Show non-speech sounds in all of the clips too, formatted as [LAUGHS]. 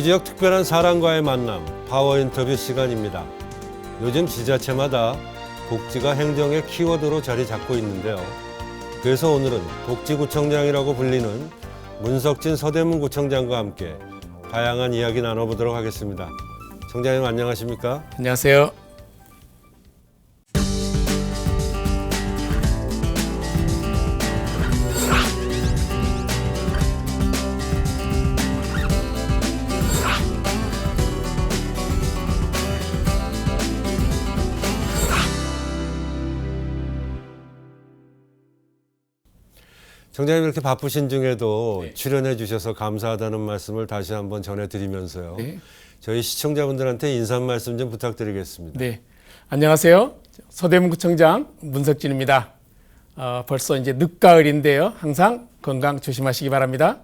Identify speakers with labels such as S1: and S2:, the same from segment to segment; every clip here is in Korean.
S1: 우리 지역 특별한 사람과의 만남, 파워 인터뷰 시간입니다. 요즘 지자체마다 복지가 행정의 키워드로 자리 잡고 있는데요. 그래서 오늘은 복지구청장이라고 불리는 문석진 서대문 구청장과 함께 다양한 이야기 나눠보도록 하겠습니다. 청장님 안녕하십니까?
S2: 안녕하세요.
S1: 청장님 이렇게 바쁘신 중에도
S2: 네.
S1: 출연해 주셔서 감사하다는 말씀을 다시 한번 전해드리면서요.
S2: 네.
S1: 저희 시청자분들한테 인사 말씀 좀 부탁드리겠습니다.
S2: 네. 안녕하세요. 서대문구청장 문석진입니다. 어, 벌써 이제 늦가을인데요. 항상 건강 조심하시기 바랍니다.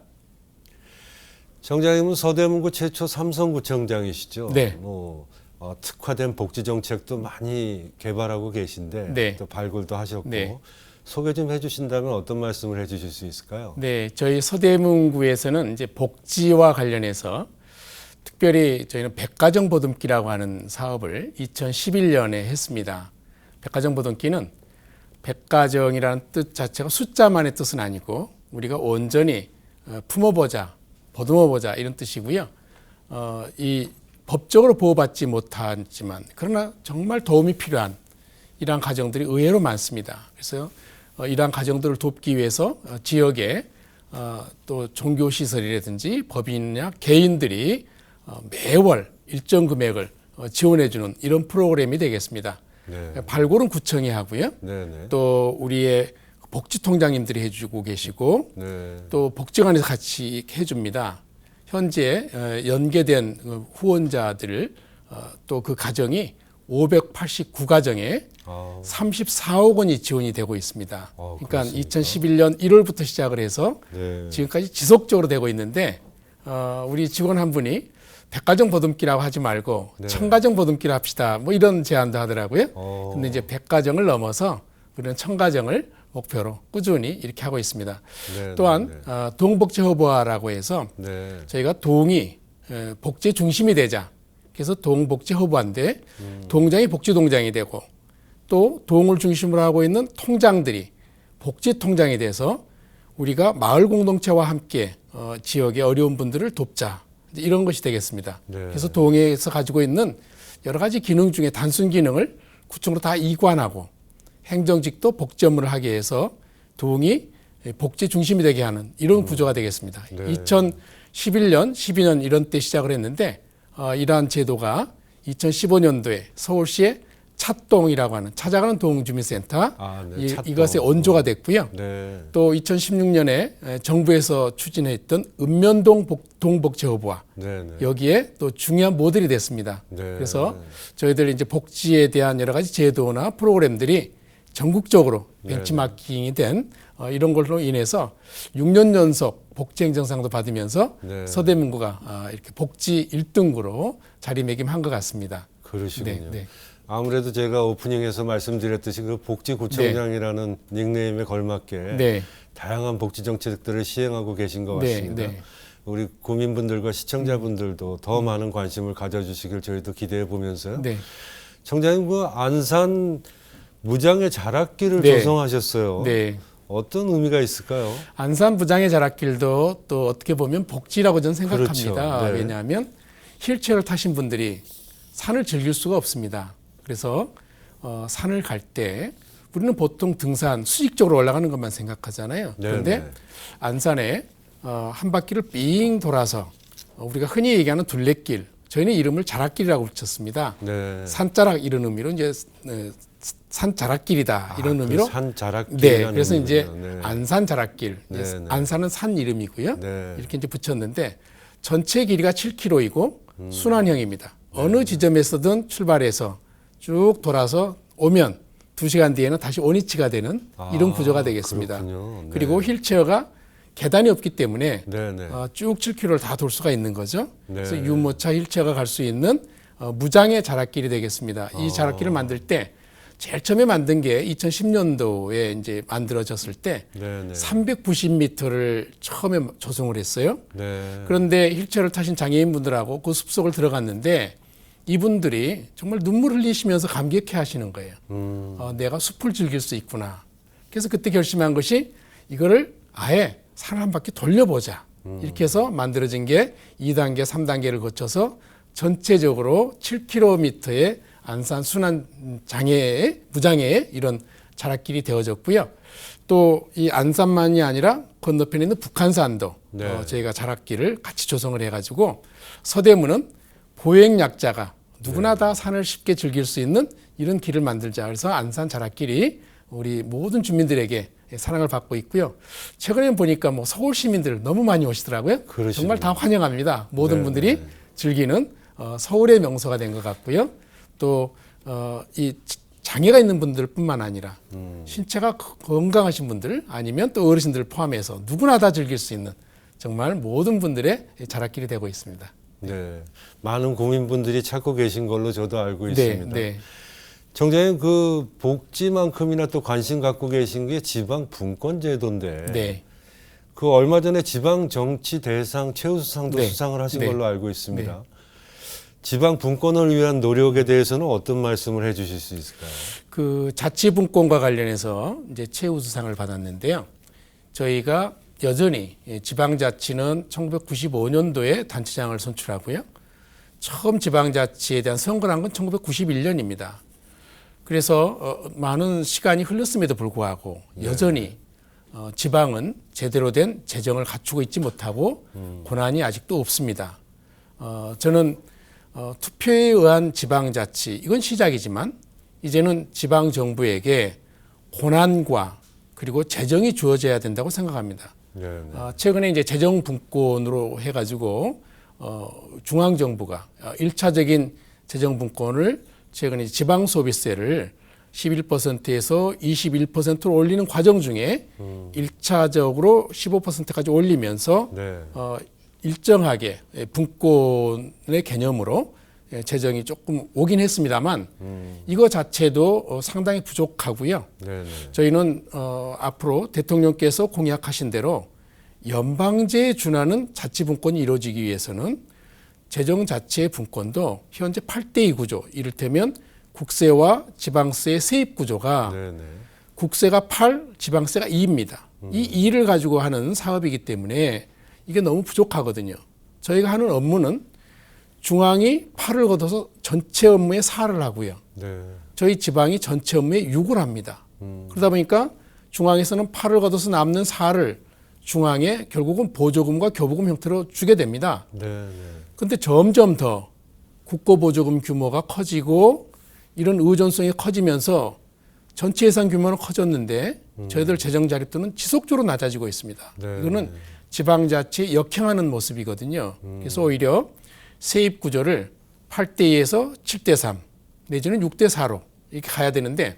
S1: 청장님은 서대문구 최초 삼성구청장이시죠.
S2: 네.
S1: 뭐 어, 특화된 복지 정책도 많이 개발하고 계신데
S2: 네.
S1: 또 발굴도 하셨고
S2: 네.
S1: 소개 좀 해주신다면 어떤 말씀을 해주실 수 있을까요?
S2: 네, 저희 서대문구에서는 이제 복지와 관련해서 특별히 저희는 백가정 보듬기라고 하는 사업을 2011년에 했습니다. 백가정 보듬기는 백가정이라는 뜻 자체가 숫자만의 뜻은 아니고 우리가 온전히 어, 품어보자, 보듬어보자 이런 뜻이고요. 어, 이 법적으로 보호받지 못하지만 그러나 정말 도움이 필요한 이러한 가정들이 의외로 많습니다. 그래서 어, 이러한 가정들을 돕기 위해서 어, 지역에 어, 또 종교 시설이라든지 법인이나 개인들이 어, 매월 일정 금액을 어, 지원해주는 이런 프로그램이 되겠습니다.
S1: 네.
S2: 발굴은 구청이 하고요.
S1: 네 네.
S2: 또 우리의 복지 통장님들이 해주고 계시고
S1: 네.
S2: 또 복지관에서 같이 해줍니다. 현재 어, 연계된 어, 후원자들 또그 가정이 589가정에
S1: 아,
S2: 34억 원이 지원이 되고 있습니다.
S1: 어,
S2: 그러니까
S1: 그렇습니까?
S2: 2011년 1월부터 시작을 해서
S1: 네.
S2: 지금까지 지속적으로 되고 있는데 어, 우리 직원 한 분이 백가정 보듬기라고 하지 말고
S1: 네.
S2: 천가정 보듬기를 합시다. 뭐 이런 제안도 하더라고요.
S1: 어.
S2: 근데 이제 백가정을 넘어서 우리는 천가정을 목표로 꾸준히 이렇게 하고 있습니다.
S1: 네,
S2: 또한
S1: 네,
S2: 어, 동복지 허브화라고 해서
S1: 네.
S2: 저희가 동이 에, 복지 중심이 되자. 그래서 동복지 허브화인데 동장이 복지 동장이 되고 또 동을 중심으로 하고 있는 통장들이 복지 통장이 돼서 우리가 마을 공동체와 함께 어, 지역의 어려운 분들을 돕자 이런 것이 되겠습니다.
S1: 네.
S2: 그래서 동에서 가지고 있는 여러 가지 기능 중에 단순 기능을 구청으로 다 이관하고 행정직도 복지 업무를 하게 해서 동이 복지 중심이 되게 하는 이런 구조가 되겠습니다.
S1: 네.
S2: 2011년, 12년 이런 때 시작을 했는데 어, 이러한 제도가 2015년도에 서울시의 찻동이라고 하는 찾아가는 동주민센터
S1: 아, 네.
S2: 이. 이것에 원조가 됐고요.
S1: 네.
S2: 또 2016년에 정부에서 추진했던 읍면동 복- 동복지허브와
S1: 네. 네.
S2: 여기에 또 중요한 모델이 됐습니다.
S1: 네.
S2: 그래서 저희들 이제 복지에 대한 여러 가지 제도나 프로그램들이 전국적으로
S1: 네.
S2: 벤치마킹이 된 어, 이런 걸로 인해서 6년 연속 복지행정상도 받으면서
S1: 네.
S2: 서대문구가 아, 이렇게 복지 1등구로 자리매김한 것 같습니다.
S1: 그러시군요.
S2: 네, 네.
S1: 아무래도 제가 오프닝에서 말씀드렸듯이 그 복지구청장이라는 닉네임에 걸맞게
S2: 네,
S1: 다양한 복지 정책들을 시행하고 계신 것
S2: 네,
S1: 같습니다.
S2: 네.
S1: 우리 국민분들과 시청자분들도 더 많은 관심을 가져주시길 저희도 기대해 보면서요.
S2: 네,
S1: 청장님 그 안산 무장의 자락길을
S2: 네.
S1: 조성하셨어요.
S2: 네.
S1: 어떤 의미가 있을까요?
S2: 안산 부장의 자락길도 또 어떻게 보면 복지라고 저는 생각합니다.
S1: 그렇죠. 네.
S2: 왜냐하면 휠체어를 타신 분들이 산을 즐길 수가 없습니다. 그래서 어, 산을 갈 때 우리는 보통 등산 수직적으로 올라가는 것만 생각하잖아요.
S1: 네,
S2: 그런데
S1: 네.
S2: 안산에 어, 한 바퀴를 삥 돌아서 어, 우리가 흔히 얘기하는 둘레길, 저희는 이름을 자락길이라고 붙였습니다.
S1: 네.
S2: 산자락 이런 의미로 이제 어, 산 자락길이다 이런
S1: 아,
S2: 의미로
S1: 그 산 자락길.
S2: 네, 그래서 이제
S1: 네.
S2: 안산 자락길,
S1: 네, 네.
S2: 안산은 산 이름이고요.
S1: 네.
S2: 이렇게 이제 붙였는데 전체 길이가 7km이고
S1: 음.
S2: 순환형입니다.
S1: 네.
S2: 어느 지점에서든 출발해서 쭉 돌아서 오면 2시간 뒤에는 다시 원위치가 되는 이런
S1: 아,
S2: 구조가 되겠습니다.
S1: 네.
S2: 그리고 휠체어가 계단이 없기 때문에
S1: 네, 네.
S2: 어, 쭉 7km를 다 돌 수가 있는 거죠.
S1: 네.
S2: 그래서 유모차 휠체어가 갈 수 있는 어, 무장의 자락길이 되겠습니다. 이
S1: 아.
S2: 자락길을 만들 때 제일 처음에 만든 게 2010년도에 이제 만들어졌을 때
S1: 네네.
S2: 390m를 처음에 조성을 했어요.
S1: 네.
S2: 그런데 휠체어를 타신 장애인분들하고 그 숲속을 들어갔는데 이분들이 정말 눈물 흘리시면서 감격해 하시는 거예요.
S1: 음.
S2: 어, 내가 숲을 즐길 수 있구나. 그래서 그때 결심한 것이 이거를 아예 산을 한 바퀴 돌려보자. 이렇게 해서 만들어진 게 2단계, 3단계를 거쳐서 전체적으로 7km의 안산 순환 장애의 무장애의 이런 자락길이 되어졌고요. 또 이 안산만이 아니라 건너편에 있는 북한산도
S1: 네.
S2: 어, 저희가 자락길을 같이 조성을 해가지고 서대문은 보행 약자가 누구나 다 산을 쉽게 즐길 수 있는 이런 길을 만들자. 그래서 안산 자락길이 우리 모든 주민들에게 사랑을 받고 있고요. 최근에 보니까 뭐 서울 시민들 너무 많이 오시더라고요.
S1: 그러시군요.
S2: 정말 다 환영합니다. 모든
S1: 네,
S2: 분들이
S1: 네.
S2: 즐기는 어, 서울의 명소가 된 것 같고요. 또 어, 이 장애가 있는 분들뿐만 아니라
S1: 음.
S2: 신체가 거- 건강하신 분들 아니면 또 어르신들 포함해서 누구나 다 즐길 수 있는 정말 모든 분들의 자락길이 되고 있습니다.
S1: 네. 많은 국민분들이 찾고 계신 걸로 저도 알고
S2: 네,
S1: 있습니다.
S2: 네.
S1: 청장님 그 복지만큼이나 또 관심 갖고 계신 게 지방 분권 제도인데
S2: 네.
S1: 그 얼마 전에 지방 정치 대상 최우수상도
S2: 네.
S1: 수상을 하신
S2: 네.
S1: 걸로 알고 있습니다. 지방 분권을 위한 노력에 대해서는 어떤 말씀을 해주실 수 있을까요?
S2: 그 자치 분권과 관련해서 이제 최우수상을 받았는데요. 저희가 여전히 예, 지방자치는 1995년도에 단체장을 선출하고요. 처음 지방자치에 대한 선거를 한 건 1991년입니다. 그래서 어, 많은 시간이 흘렀음에도 불구하고 여전히 어, 지방은 제대로 된 재정을 갖추고 있지 못하고 권한이 아직도 없습니다. 어, 저는 어, 투표에 의한 지방자치 이건 시작이지만 이제는 지방 정부에게 권한과 그리고 재정이 주어져야 된다고 생각합니다.
S1: 네, 네.
S2: 어, 최근에 이제 재정 분권으로 해가지고 어, 중앙 정부가 어, 1차적인 재정 분권을 최근에 지방 소비세를 11%에서 21%로 올리는 과정 중에 일 1차적으로 15%까지 올리면서
S1: 네.
S2: 어, 일정하게 예, 분권의 개념으로 예, 재정이 조금 오긴 했습니다만 이거 자체도 어, 상당히 부족하고요.
S1: 네, 네.
S2: 저희는 어, 앞으로 대통령께서 공약하신 대로 연방제에 준하는 자치분권이 이루어지기 위해서는 재정 자체의 분권도 현재 8대2 구조, 이를테면 국세와 지방세의 세입 구조가
S1: 네, 네.
S2: 국세가 8, 지방세가 2입니다. 이 2를 가지고 하는 사업이기 때문에 이게 너무 부족하거든요. 저희가 하는 업무는 중앙이 8을 걷어서 전체 업무에 4를 하고요.
S1: 네.
S2: 저희 지방이 전체 업무에 6을 합니다. 그러다 보니까 중앙에서는 8을 걷어서 남는 4를 중앙에 결국은 보조금과 교부금 형태로 주게 됩니다.
S1: 네, 네.
S2: 근데 점점 더 국고 보조금 규모가 커지고 이런 의존성이 커지면서 전체 예산 규모는 커졌는데 저희들 재정 자립도는 지속적으로 낮아지고 있습니다.
S1: 네,
S2: 이거는 지방자치에 역행하는 모습이거든요. 그래서 오히려 세입 구조를 8대 2에서 7대 3 내지는 6대 4로 이렇게 가야 되는데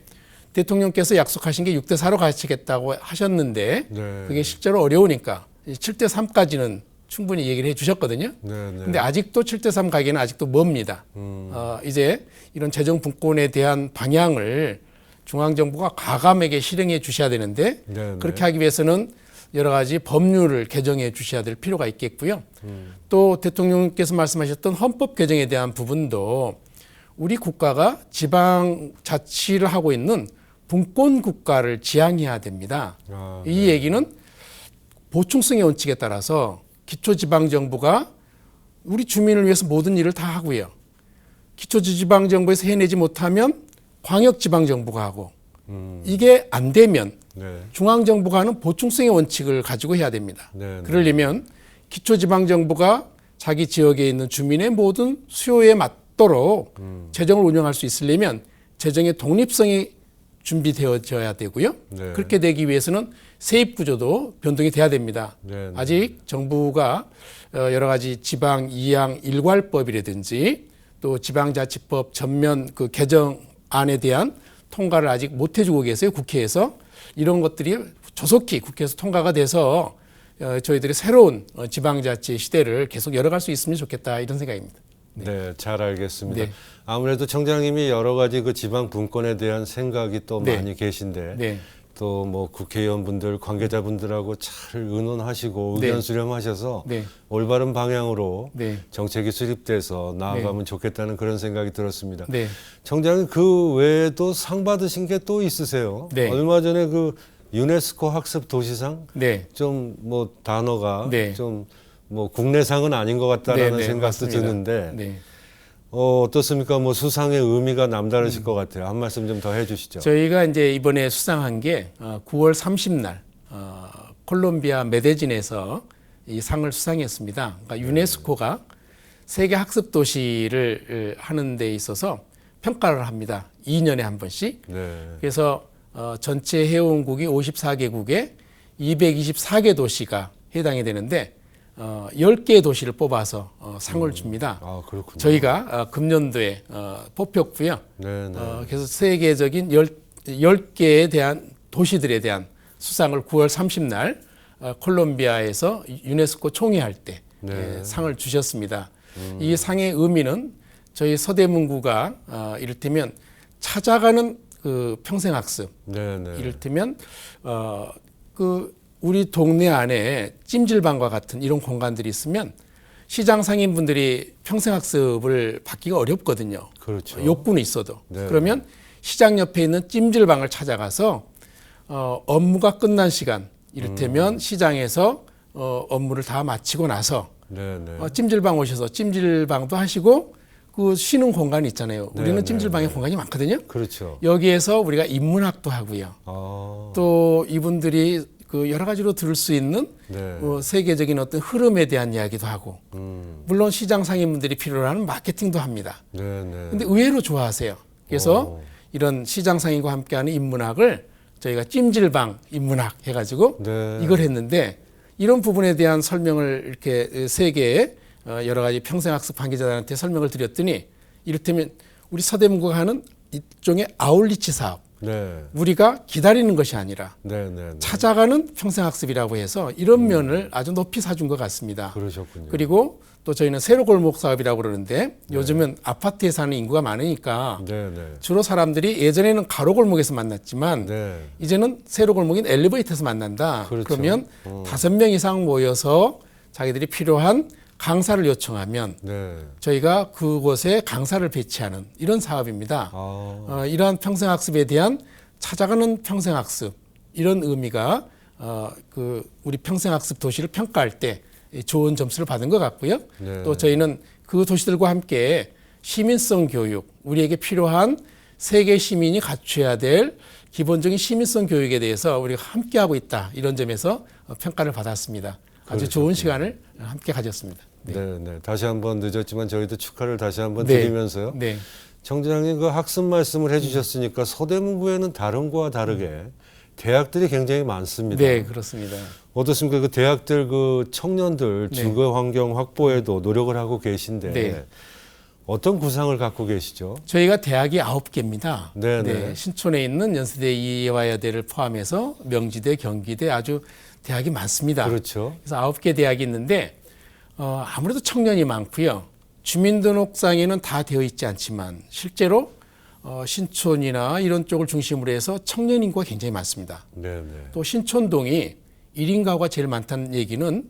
S2: 대통령께서 약속하신 게 6대 4로 가시겠다고 하셨는데
S1: 네.
S2: 그게 실제로 어려우니까 7대 3까지는 충분히 얘기를 해 주셨거든요.
S1: 네, 네.
S2: 근데 아직도 7대 3 가기는 아직도 멉니다.
S1: 음.
S2: 어, 이제 이런 재정 분권에 대한 방향을 중앙 정부가 과감하게 실행해 주셔야 되는데
S1: 네, 네.
S2: 그렇게 하기 위해서는 여러 가지 법률을 개정해 주셔야 될 필요가 있겠고요.
S1: 음.
S2: 또 대통령께서 말씀하셨던 헌법 개정에 대한 부분도 우리 국가가 지방 자치를 하고 있는 분권 국가를 지향해야 됩니다.
S1: 아,
S2: 이 얘기는 보충성의 원칙에 따라서 기초지방정부가 우리 주민을 위해서 모든 일을 다 하고요. 기초지방정부에서 해내지 못하면 광역지방정부가 하고
S1: 음.
S2: 이게 안 되면
S1: 네.
S2: 중앙정부가 하는 보충성의 원칙을 가지고 해야 됩니다.
S1: 네, 네.
S2: 그러려면 기초지방정부가 자기 지역에 있는 주민의 모든 수요에 맞도록
S1: 음.
S2: 재정을 운영할 수 있으려면 재정의 독립성이 준비되어져야 되고요.
S1: 네.
S2: 그렇게 되기 위해서는 세입 구조도 변동이 돼야 됩니다.
S1: 네, 네.
S2: 아직 정부가 어, 여러 가지 지방 이양 일괄법이라든지 또 지방자치법 전면 그 개정안에 대한 통과를 아직 못 해주고 계세요 국회에서 이런 것들이 조속히 국회에서 통과가 돼서 어, 저희들이 새로운 어, 지방자치 시대를 계속 열어갈 수 있으면 좋겠다 이런 생각입니다.
S1: 네, 잘 알겠습니다.
S2: 네.
S1: 아무래도 청장님이 여러 가지 그 지방 분권에 대한 생각이 또
S2: 네.
S1: 많이 계신데
S2: 네.
S1: 또 뭐 국회의원분들 관계자분들하고 잘 의논하시고
S2: 네.
S1: 의견 수렴하셔서
S2: 네.
S1: 올바른 방향으로
S2: 네.
S1: 정책이 수립돼서 나아가면 좋겠다는 그런 생각이 들었습니다.
S2: 네.
S1: 청장님 그 외에도 상 받으신 게 또 있으세요?
S2: 네.
S1: 얼마 전에 그 유네스코 학습 도시상
S2: 네.
S1: 좀 뭐 단어가
S2: 네.
S1: 좀뭐 국내상은 아닌 것 같다라는
S2: 네, 네,
S1: 생각도
S2: 맞습니다.
S1: 드는데
S2: 네.
S1: 어, 어떻습니까? 뭐 수상의 의미가 남다르실 것 같아요. 한 말씀 좀 더 해주시죠.
S2: 저희가 이제 이번에 수상한 게 어, 9월 30날 어, 콜롬비아 메데진에서 이 상을 수상했습니다. 그러니까 유네스코가 세계 학습 도시를 어, 하는 데 있어서 평가를 합니다. 2년에 한 번씩.
S1: 네.
S2: 그래서 어, 전체 회원국이 54개국에 224개 도시가 해당이 되는데 어, 10개 도시를 뽑아서 어, 상을 줍니다.
S1: 아 그렇군요.
S2: 저희가 어, 금년도에 어, 뽑혔고요.
S1: 네, 네.
S2: 어, 그래서 세계적인 열, 10 개에 대한 도시들에 대한 수상을 9월 30날 어, 콜롬비아에서 유네스코 총회할 때
S1: 네.
S2: 예, 상을 주셨습니다. 이 상의 의미는 저희 서대문구가 어, 이를테면 찾아가는 그 평생학습
S1: 네, 네.
S2: 이를테면 어, 그 우리 동네 안에 찜질방과 같은 이런 공간들이 있으면 시장 상인분들이 평생 학습을 받기가 어렵거든요.
S1: 그렇죠.
S2: 욕구는 있어도
S1: 네.
S2: 그러면 시장 옆에 있는 찜질방을 찾아가서 어, 업무가 끝난 시간 이를테면
S1: 음.
S2: 시장에서 어, 업무를 다 마치고 나서
S1: 네, 네.
S2: 어, 찜질방 오셔서 찜질방도 하시고 그 쉬는 공간이 있잖아요.
S1: 네,
S2: 우리는
S1: 네,
S2: 찜질방에 공간이 많거든요.
S1: 그렇죠.
S2: 여기에서 우리가 인문학도 하고요.
S1: 아,
S2: 또 이분들이 그 여러 가지로 들을 수 있는
S1: 네.
S2: 어, 세계적인 어떤 흐름에 대한 이야기도 하고
S1: 음,
S2: 물론 시장 상인분들이 필요로 하는 마케팅도 합니다.
S1: 네, 네.
S2: 근데 의외로 좋아하세요. 그래서
S1: 오.
S2: 이런 시장 상인과 함께하는 인문학을 저희가 찜질방 인문학 해가지고
S1: 네.
S2: 이걸 했는데 이런 부분에 대한 설명을 이렇게 세 개의 어, 여러 가지 평생학습 관계자들한테 설명을 드렸더니 이를테면 우리 서대문구가 하는 일종의 아울리치 사업
S1: 네,
S2: 우리가 기다리는 것이 아니라
S1: 네, 네. 네.
S2: 찾아가는 평생학습이라고 해서 이런 면을 아주 높이 사준 것 같습니다.
S1: 그러셨군요.
S2: 그리고 또 저희는 세로 골목 사업이라고 그러는데 요즘은 아파트에 사는 인구가 많으니까
S1: 네, 네.
S2: 주로 사람들이 예전에는 가로 골목에서 만났지만
S1: 네.
S2: 이제는 세로 골목인 엘리베이터에서 만난다.
S1: 그렇죠.
S2: 그러면 다섯 명 이상 모여서 자기들이 필요한 강사를 요청하면
S1: 네.
S2: 저희가 그곳에 강사를 배치하는 이런 사업입니다.
S1: 아,
S2: 어, 이러한 평생학습에 대한 찾아가는 평생학습 이런 의미가 어, 그 우리 평생학습 도시를 평가할 때 좋은 점수를 받은 것 같고요.
S1: 네.
S2: 또 저희는 그 도시들과 함께 시민성 교육 우리에게 필요한 세계 시민이 갖춰야 될 기본적인 시민성 교육에 대해서 우리가 함께 하고 있다 이런 점에서 어, 평가를 받았습니다. 아주 좋은 시간을 함께 가졌습니다.
S1: 네, 네. 다시 한번 늦었지만 저희도 축하를 다시 한번
S2: 네.
S1: 드리면서요.
S2: 네.
S1: 청장님 그 학습 말씀을 해주셨으니까 서대문구에는 다른 거와 다르게 대학들이 굉장히 많습니다.
S2: 네, 그렇습니다.
S1: 어떻습니까? 그 대학들 그 청년들
S2: 네.
S1: 주거 환경 확보에도 노력을 하고 계신데
S2: 네.
S1: 어떤 구상을 갖고 계시죠?
S2: 저희가 대학이 아홉 개입니다.
S1: 네, 네.
S2: 신촌에 있는 연세대 이화여대를 포함해서 명지대, 경기대 아주 대학이 많습니다.
S1: 그렇죠.
S2: 그래서 아홉 개 대학이 있는데 어, 아무래도 청년이 많고요. 주민등록상에는 다 되어 있지 않지만 실제로 어, 신촌이나 이런 쪽을 중심으로 해서 청년 인구가 굉장히 많습니다.
S1: 네, 네.
S2: 또 신촌동이 1인 가구가 제일 많다는 얘기는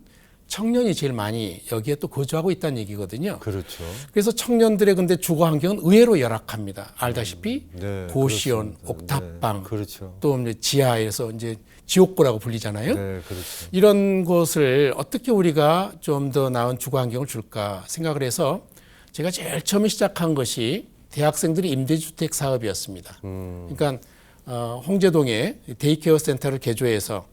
S2: 청년이 제일 많이 여기에 또 거주하고 있다는 얘기거든요.
S1: 그렇죠.
S2: 그래서 청년들의 근데 주거 환경은 의외로 열악합니다. 알다시피
S1: 네,
S2: 고시원,
S1: 그렇습니다.
S2: 옥탑방,
S1: 네, 그렇죠.
S2: 또 이제 지하에서 이제 지옥고라고 불리잖아요.
S1: 네, 그렇죠.
S2: 이런 곳을 어떻게 우리가 좀 더 나은 주거 환경을 줄까 생각을 해서 제가 제일 처음에 시작한 것이 대학생들이 임대주택 사업이었습니다.
S1: 음.
S2: 그러니까 어, 홍제동에 데이케어 센터를 개조해서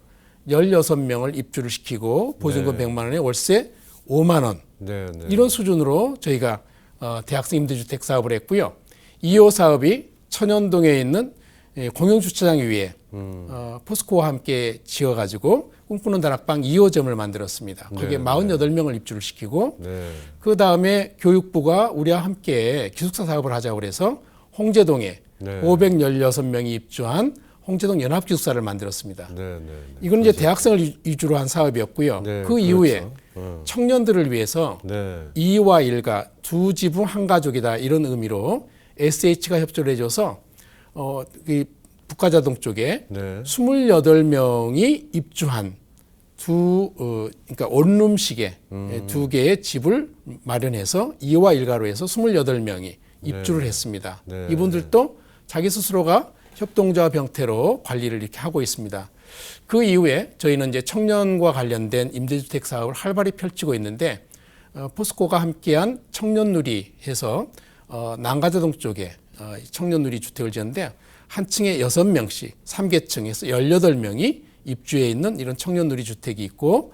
S2: 16명을 입주를 시키고 보증금
S1: 네.
S2: 100만 원에 월세 5만 원
S1: 네, 네.
S2: 이런 수준으로 저희가 어, 대학생 임대주택 사업을 했고요. 2호 사업이 천연동에 있는 예, 공영 주차장 위에
S1: 음.
S2: 어, 포스코와 함께 지어가지고 꿈꾸는 다락방 2호점을 만들었습니다. 거기에
S1: 네,
S2: 48명을 입주를 시키고
S1: 네.
S2: 그 다음에 교육부가 우리와 함께 기숙사 사업을 하자고 그래서 홍제동에
S1: 네.
S2: 516명이 입주한 홍제동 연합기숙사를 만들었습니다.
S1: 네, 네. 네.
S2: 이건 이제 대학생을 위- 위주로 한 사업이었고요.
S1: 네,
S2: 그 이후에
S1: 그렇죠. 어.
S2: 청년들을 위해서
S1: 네.
S2: 이와 일가 두 지붕 한 가족이다 이런 의미로 SH가 협조를 해줘서 어, 이 북가자동 쪽에
S1: 네.
S2: 28명이 입주한 두 어, 그러니까 원룸식의
S1: 음.
S2: 두 개의 집을 마련해서 이와 일가로 해서 28명이 입주를 했습니다.
S1: 네.
S2: 이분들도 자기 스스로가 협동조합 형태로 관리를 이렇게 하고 있습니다. 그 이후에 저희는 이제 청년과 관련된 임대주택 사업을 활발히 펼치고 있는데 어, 포스코가 함께한 청년누리 해서 어, 난가자동 쪽에 어, 이 청년누리 주택을 지었는데 한 층에 여섯 명씩 삼개층에서 열여덟 명이 입주해 있는 이런 청년누리 주택이 있고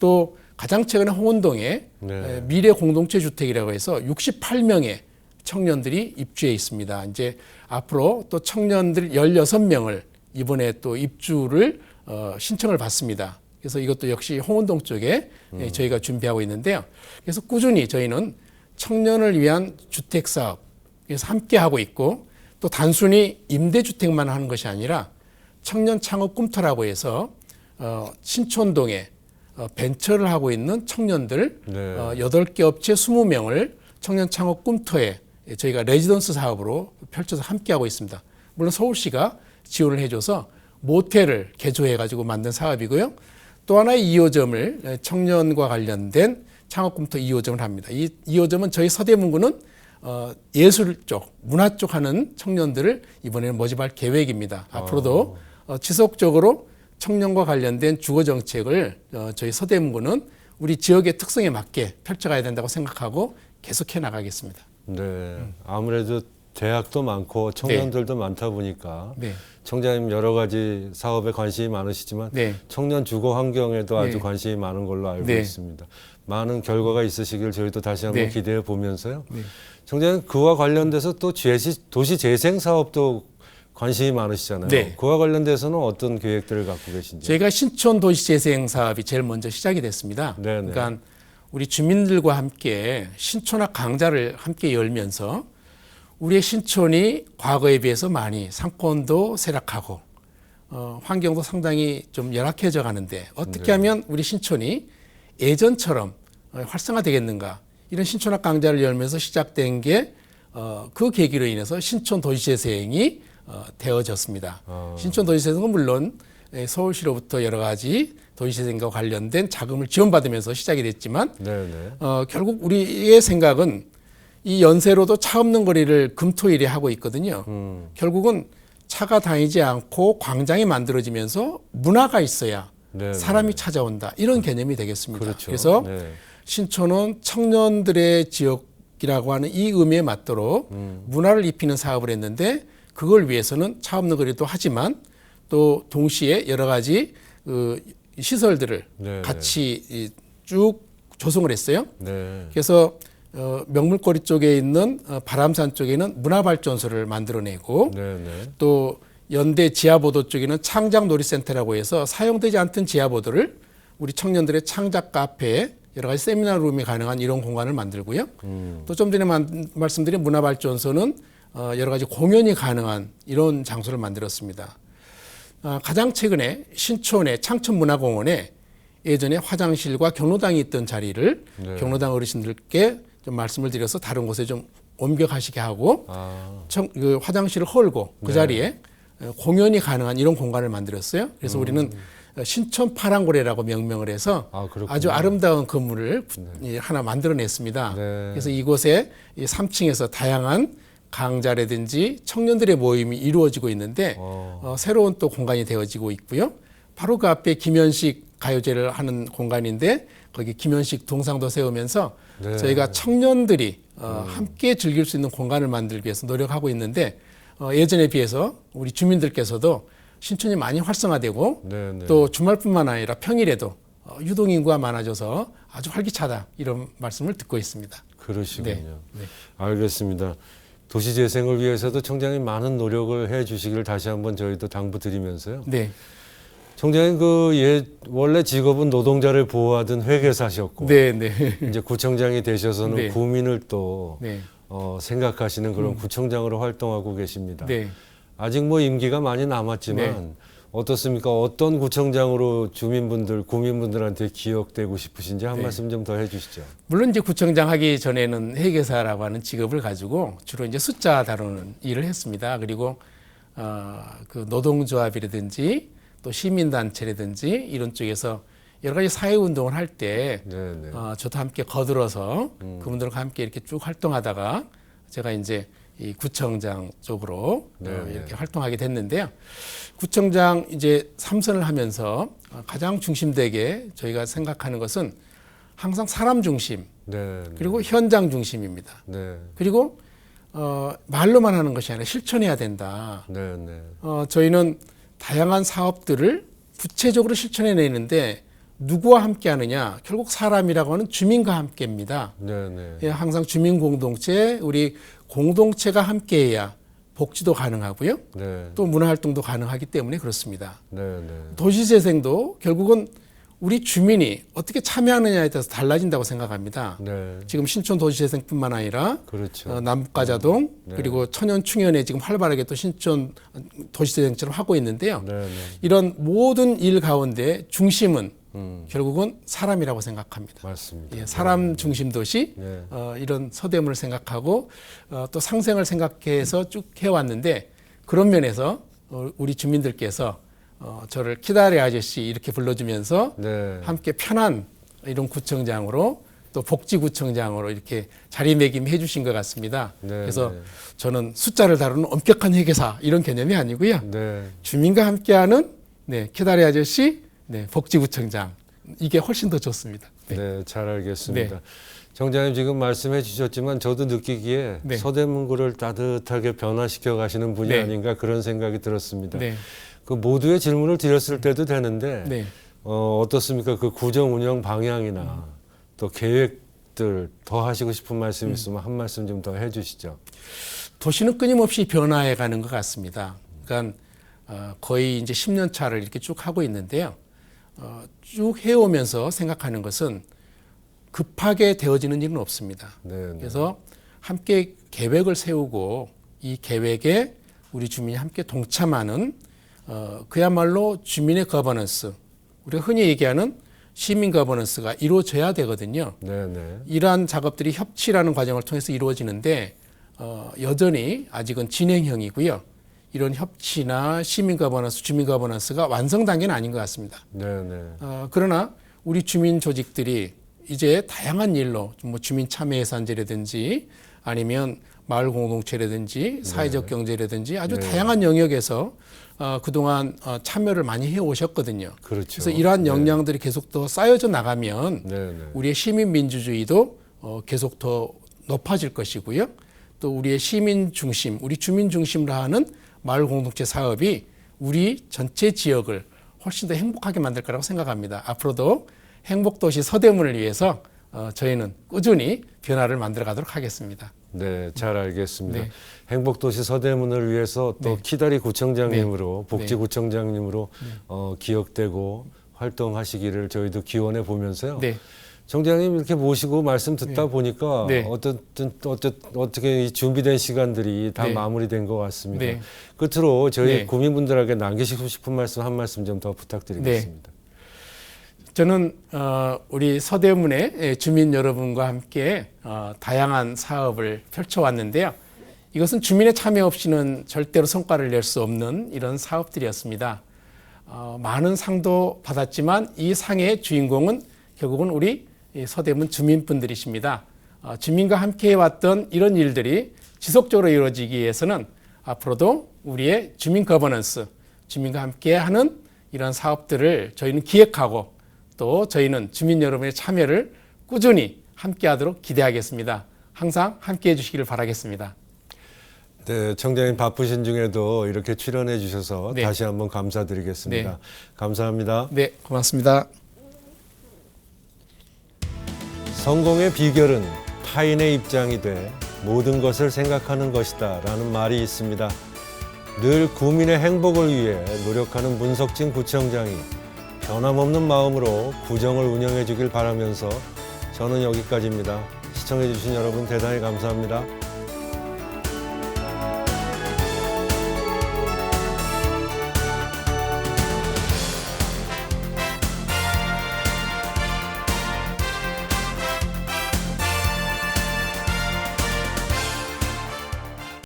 S2: 또 가장 최근에 홍은동에
S1: 네.
S2: 에, 미래 공동체 주택이라고 해서 68명의 청년들이 입주해 있습니다. 이제 앞으로 또 청년들 16명을 이번에 또 입주를 어, 신청을 받습니다. 그래서 이것도 역시 홍은동 쪽에 예, 저희가 준비하고 있는데요. 그래서 꾸준히 저희는 청년을 위한 주택 사업에서 함께 하고 있고 또 단순히 임대 주택만 하는 것이 아니라 청년 창업 꿈터라고 해서 어, 신촌동에 어, 벤처를 하고 있는 청년들
S1: 네.
S2: 어, 8개 업체 20명을 청년 창업 꿈터에 저희가 레지던스 사업으로 펼쳐서 함께 하고 있습니다. 물론 서울시가 지원을 해줘서 모텔을 개조해가지고 만든 사업이고요. 또 하나의 2호점을 청년과 관련된 창업 꿈터 2호점을 합니다. 이 2호점은 저희 서대문구는 어, 예술 쪽, 문화 쪽 하는 청년들을 이번에는 모집할 계획입니다. 앞으로도 어, 지속적으로 청년과 관련된 주거 정책을 어, 저희 서대문구는 우리 지역의 특성에 맞게 펼쳐가야 된다고 생각하고 계속해 나가겠습니다.
S1: 네. 아무래도 대학도 많고 청년들도 많다 보니까
S2: 네,
S1: 청장님 여러 가지 사업에 관심이 많으시지만
S2: 네,
S1: 청년 주거 환경에도 아주
S2: 네.
S1: 관심이 많은 걸로 알고
S2: 네.
S1: 있습니다. 많은 결과가 있으시길 저희도 다시 한번
S2: 네.
S1: 기대해 보면서요.
S2: 네.
S1: 청장님 그와 관련돼서 또 GSC 도시 재생 사업도 관심이 많으시잖아요.
S2: 네.
S1: 그와 관련돼서는 어떤 계획들을 갖고 계신지.
S2: 저희가 신촌 도시 재생 사업이 제일 먼저 시작이 됐습니다.
S1: 네네.
S2: 그러니까 우리 주민들과 함께 신촌학 강좌를 함께 열면서 우리의 신촌이 과거에 비해서 많이 상권도 쇠락하고 어, 환경도 상당히 좀 열악해져 가는데 어떻게 하면 우리 신촌이 예전처럼 어, 활성화되겠는가 이런 신촌학 강좌를 열면서 시작된 게 어, 그 계기로 인해서 신촌 도시재생이 어, 되어졌습니다.
S1: 아.
S2: 신촌 도시재생은 물론 예, 서울시로부터 여러 가지 도시재생과 관련된 자금을 지원받으면서 시작이 됐지만
S1: 네네.
S2: 어, 결국 우리의 생각은 이 연세로도 차 없는 거리를 금토일에 하고 있거든요.
S1: 음.
S2: 결국은 차가 다니지 않고 광장이 만들어지면서 문화가 있어야
S1: 네네.
S2: 사람이 찾아온다. 이런 개념이 되겠습니다.
S1: 그렇죠.
S2: 래서
S1: 네.
S2: 신촌은 청년들의 지역이라고 하는 이 의미에 맞도록
S1: 음.
S2: 문화를 입히는 사업을 했는데 그걸 위해서는 차 없는 거리도 하지만 또 동시에 여러 가지 그 시설들을
S1: 네,
S2: 같이 이쭉 조성을 했어요.
S1: 네.
S2: 그래서 어, 명물거리 쪽에 있는 어, 바람산 쪽에는 문화발전소를 만들어내고
S1: 네네.
S2: 또 연대 지하보도 쪽에는 창작놀이센터라고 해서 사용되지 않던 지하보도를 우리 청년들의 창작 카페에 여러 가지 세미나 룸이 가능한 이런 공간을 만들고요.
S1: 음.
S2: 또좀 전에 만- 말씀드린 문화발전소는 어, 여러 가지 공연이 가능한 이런 장소를 만들었습니다. 아, 가장 최근에 신촌의 창천문화공원에 예전에 화장실과 경로당이 있던 자리를
S1: 네.
S2: 경로당 어르신들께 좀 말씀을 드려서 다른 곳에 좀 옮겨 가시게 하고
S1: 아.
S2: 청, 그 화장실을 헐고 그
S1: 네.
S2: 자리에 어, 공연이 가능한 이런 공간을 만들었어요. 그래서 우리는 어, 신촌 파랑고래라고 명명을 해서
S1: 아.
S2: 아주 아름다운 건물을 이 하나 만들어냈습니다.
S1: 네.
S2: 그래서 이곳에 이 3층에서 다양한 강좌라든지 청년들의 모임이 이루어지고 있는데
S1: 어.
S2: 어, 새로운 또 공간이 되어지고 있고요. 바로 그 앞에 김현식 가요제를 하는 공간인데 거기 김현식 동상도 세우면서
S1: 네.
S2: 저희가 청년들이 어, 함께 즐길 수 있는 공간을 만들기 위해서 노력하고 있는데 어, 예전에 비해서 우리 주민들께서도 신촌이 많이 활성화되고
S1: 네 네.
S2: 또 주말뿐만 아니라 평일에도 어, 유동 인구가 많아져서 아주 활기차다 이런 말씀을 듣고 있습니다.
S1: 그러시군요.
S2: 네. 네.
S1: 알겠습니다. 도시 재생을 위해서도 청장님 많은 노력을 해 주시기를 다시 한번 저희도 당부드리면서요.
S2: 네,
S1: 청장님 그 예, 원래 직업은 노동자를 보호하던 회계사셨고
S2: 네, 네, [LAUGHS]
S1: 이제 구청장이 되셔서는
S2: 네.
S1: 구민을 또
S2: 네,
S1: 어, 생각하시는 그런 구청장으로 활동하고 계십니다.
S2: 네,
S1: 아직 뭐 임기가 많이 남았지만
S2: 네.
S1: 어떻습니까? 어떤 구청장으로 주민분들, 국민분들한테 기억되고 싶으신지 한
S2: 네.
S1: 말씀 좀 더 해주시죠.
S2: 물론 이제 구청장 하기 전에는 회계사라고 하는 직업을 가지고 주로 이제 숫자 다루는 일을 했습니다. 그리고 어, 그 노동조합이라든지 또 시민단체라든지 이런 쪽에서 여러 가지 사회 운동을 할때
S1: 네, 네.
S2: 어, 저도 함께 거들어서 그분들과 함께 이렇게 쭉 활동하다가 제가 이제 이 구청장 쪽으로
S1: 네,
S2: 어,
S1: 네.
S2: 이렇게 활동하게 됐는데요. 구청장 이제 삼선을 하면서 어, 가장 중심되게 저희가 생각하는 것은 항상 사람 중심
S1: 네, 네.
S2: 그리고 현장 중심입니다.
S1: 네,
S2: 그리고 어, 말로만 하는 것이 아니라 실천해야 된다.
S1: 네, 네.
S2: 어, 저희는 다양한 사업들을 구체적으로 실천해내는데 누구와 함께 하느냐? 결국 사람이라고 하는 주민과 함께입니다.
S1: 네, 네.
S2: 예, 항상 주민 공동체, 우리 공동체가 함께해야 복지도 가능하고요.
S1: 네,
S2: 또 문화 활동도 가능하기 때문에 그렇습니다.
S1: 네, 네.
S2: 도시재생도 결국은 우리 주민이 어떻게 참여하느냐에 따라서 달라진다고 생각합니다.
S1: 네,
S2: 지금 신촌 도시재생뿐만 아니라
S1: 그렇죠.
S2: 어, 남북가자동
S1: 네.
S2: 그리고 천연충현에 지금 활발하게 또 신촌 도시재생처럼 하고 있는데요.
S1: 네, 네.
S2: 이런 모든 일 가운데 중심은
S1: 음,
S2: 결국은 사람이라고 생각합니다.
S1: 맞습니다.
S2: 예, 사람 중심 도시
S1: 네,
S2: 어, 이런 서대문을 생각하고 어, 또 상생을 생각해서 쭉 해왔는데 그런 면에서 어, 우리 주민들께서 어, 저를 키다리 아저씨 이렇게 불러주면서
S1: 네.
S2: 함께 편한 이런 구청장으로 또 복지구청장으로 이렇게 자리매김해 주신 것 같습니다.
S1: 네,
S2: 그래서
S1: 네.
S2: 저는 숫자를 다루는 엄격한 회계사 이런 개념이 아니고요.
S1: 네,
S2: 주민과 함께하는 네, 키다리 아저씨, 네, 복지구청장 이게 훨씬 더 좋습니다. 네.
S1: 네, 잘 알겠습니다.
S2: 네.
S1: 정장님 지금 말씀해 주셨지만 저도 느끼기에
S2: 네.
S1: 서대문구를 따뜻하게 변화시켜 가시는 분이
S2: 네.
S1: 아닌가 그런 생각이 들었습니다.
S2: 네,
S1: 그 모두의 질문을 드렸을 때도 되는데
S2: 네.
S1: 어, 어떻습니까? 그 구정 운영 방향이나 또 계획들 더 하시고 싶은 말씀 있으면 한 말씀 좀 더 해주시죠.
S2: 도시는 끊임없이 변화해 가는 것 같습니다. 그러니까 어, 거의 이제 10년 차를 이렇게 쭉 하고 있는데요. 어, 쭉 해오면서 생각하는 것은 급하게 되어지는 일은 없습니다.
S1: 네, 네.
S2: 그래서 함께 계획을 세우고 이 계획에 우리 주민이 함께 동참하는 어, 그야말로 주민의 거버넌스 우리가 흔히 얘기하는 시민 거버넌스가 이루어져야 되거든요.
S1: 네, 네.
S2: 이러한 작업들이 협치라는 과정을 통해서 이루어지는데 어, 여전히 아직은 진행형이고요. 이런 협치나 시민 거버넌스, 주민 거버넌스가 완성 단계는 아닌 것 같습니다.
S1: 네, 네.
S2: 어, 그러나 우리 주민 조직들이 이제 다양한 일로 뭐 주민 참여 예산제라든지 아니면 마을 공동체라든지 사회적 경제라든지 아주
S1: 네.
S2: 다양한 영역에서 어, 그동안 어, 참여를 많이 해 오셨거든요.
S1: 그렇죠.
S2: 그래서 이러한
S1: 네.
S2: 역량들이 계속 더 쌓여져 나가면
S1: 네, 네.
S2: 우리의 시민 민주주의도 어, 계속 더 높아질 것이고요. 또 우리의 시민 중심, 우리 주민 중심으로 하는 마을 공동체 사업이 우리 전체 지역을 훨씬 더 행복하게 만들 거라고 생각합니다. 앞으로도 행복도시 서대문을 위해서 어, 저희는 꾸준히 변화를 만들어 가도록 하겠습니다.
S1: 네, 잘 알겠습니다.
S2: 네.
S1: 행복도시 서대문을 위해서 또
S2: 네.
S1: 키다리 구청장님으로 복지구청장님으로 어, 기억되고 활동하시기를 저희도 기원해 보면서요.
S2: 네.
S1: 정장님 이렇게 모시고 말씀 듣다 보니까
S2: 네.
S1: 어떻든 어떻 어떻게 이 준비된 시간들이 다
S2: 네.
S1: 마무리된 것 같습니다.
S2: 네.
S1: 끝으로 저희
S2: 네.
S1: 국민분들에게 남기시고 싶은 말씀 한 말씀 좀 더 부탁드리겠습니다.
S2: 저는 어, 우리 서대문의 예, 주민 여러분과 함께 어, 다양한 사업을 펼쳐왔는데요. 이것은 주민의 참여 없이는 절대로 성과를 낼 수 없는 이런 사업들이었습니다. 어, 많은 상도 받았지만 이 상의 주인공은 결국은 우리 이 서대문 주민분들이십니다. 어, 주민과 함께 해왔던 이런 일들이 지속적으로 이루어지기 위해서는 앞으로도 우리의 주민 거버넌스, 주민과 함께 하는 이런 사업들을 저희는 기획하고 또 저희는 주민 여러분의 참여를 꾸준히 함께 하도록 기대하겠습니다. 항상 함께 해주시기를 바라겠습니다.
S1: 네, 청장님 바쁘신 중에도 이렇게 출연해 주셔서
S2: 네.
S1: 다시 한번 감사드리겠습니다.
S2: 네.
S1: 감사합니다.
S2: 네, 고맙습니다.
S1: 성공의 비결은 타인의 입장이 돼 모든 것을 생각하는 것이다 라는 말이 있습니다. 늘 구민의 행복을 위해 노력하는 문석진 구청장이 변함없는 마음으로 구정을 운영해 주길 바라면서 저는 여기까지입니다. 시청해 주신 여러분 대단히 감사합니다.